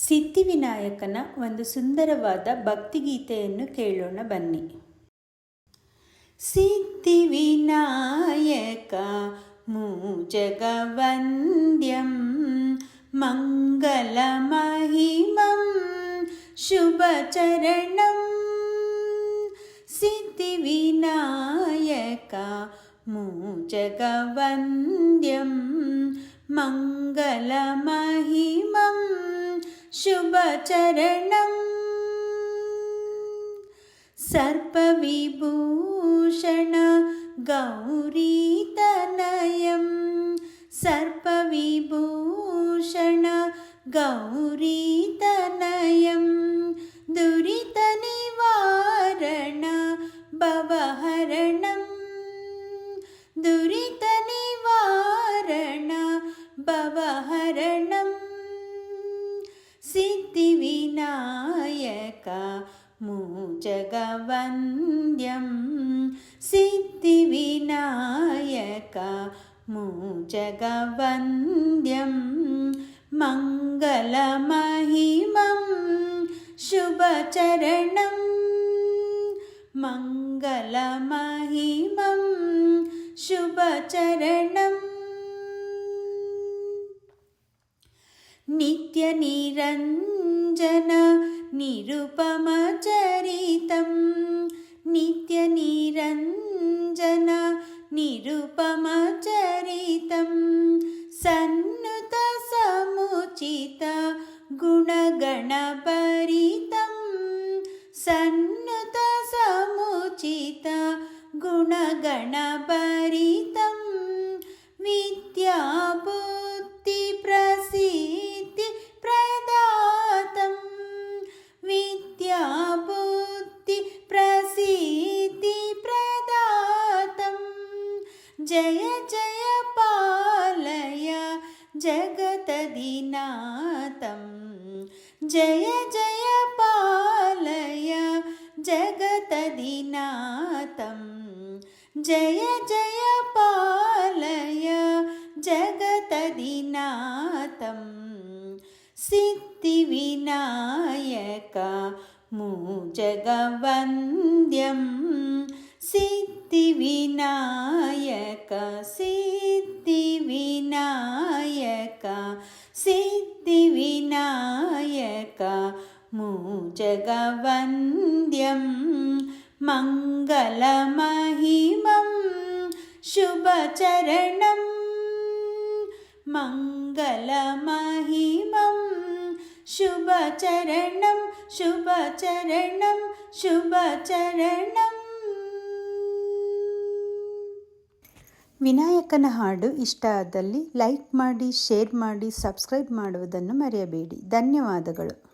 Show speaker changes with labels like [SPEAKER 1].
[SPEAKER 1] ಸಿದ್ಧಿ ವಿನಾಯಕನ ಒಂದು ಸುಂದರವಾದ ಭಕ್ತಿಗೀತೆಯನ್ನು ಕೇಳೋಣ ಬನ್ನಿ ಸಿದ್ಧಿ ವಿನಾಯಕ ಮೂಜಗವಂದ್ಯಂ ಮಂಗಲ ಮಹಿಮಂ ಶುಭಚರಣಂ ಸಿದ್ಧಿ ವಿನಾಯಕ ಮೂಜಗವಂದ್ಯಂ ಮಂಗಲ ಮಹಿಮಂ शुभचरणम् सर्पविभूषण गौरीतनयं सर्पविभूषण गौरीतनयं दुरितनिवारण भवहरणं दुरितनिवारण भवहरणं सिद्धिविनायक मूजगवन्द्यं सिद्धिविनायक मूजगवन्द्यं मङ्गलमहिमं शुभचरणं मङ्गलमहिमं शुभचरणम् నిత్య నిరంజన నిరుపమ చరితం. నిత్య నిరంజన నిరుపమ చరితం. సన్నుత సముచిత గుణగణపరితం సన్నుత సముచిత గుణగణపరితం जय जय पालय जगतदिनातं जय जय पालय जगतदिनातं जय जय पालय जगतदिनातं सिद्धिविनायक मूजगवन्द्यं सिद्धिविनायक सिद्धिविनायक सिद्धिविनायक मूजगवन्द्यं मङ्गलमहिमं शुभचरणं मङ्गलमहिमं शुभचरणं शुभचरणं शुभचरणम् ವಿನಾಯಕನ ಹಾಡು ಇಷ್ಟ ಆದಲ್ಲಿ ಲೈಕ್ ಮಾಡಿ ಶೇರ್ ಮಾಡಿ ಸಬ್ಸ್ಕ್ರೈಬ್ ಮಾಡುವುದನ್ನು ಮರೆಯಬೇಡಿ. ಧನ್ಯವಾದಗಳು.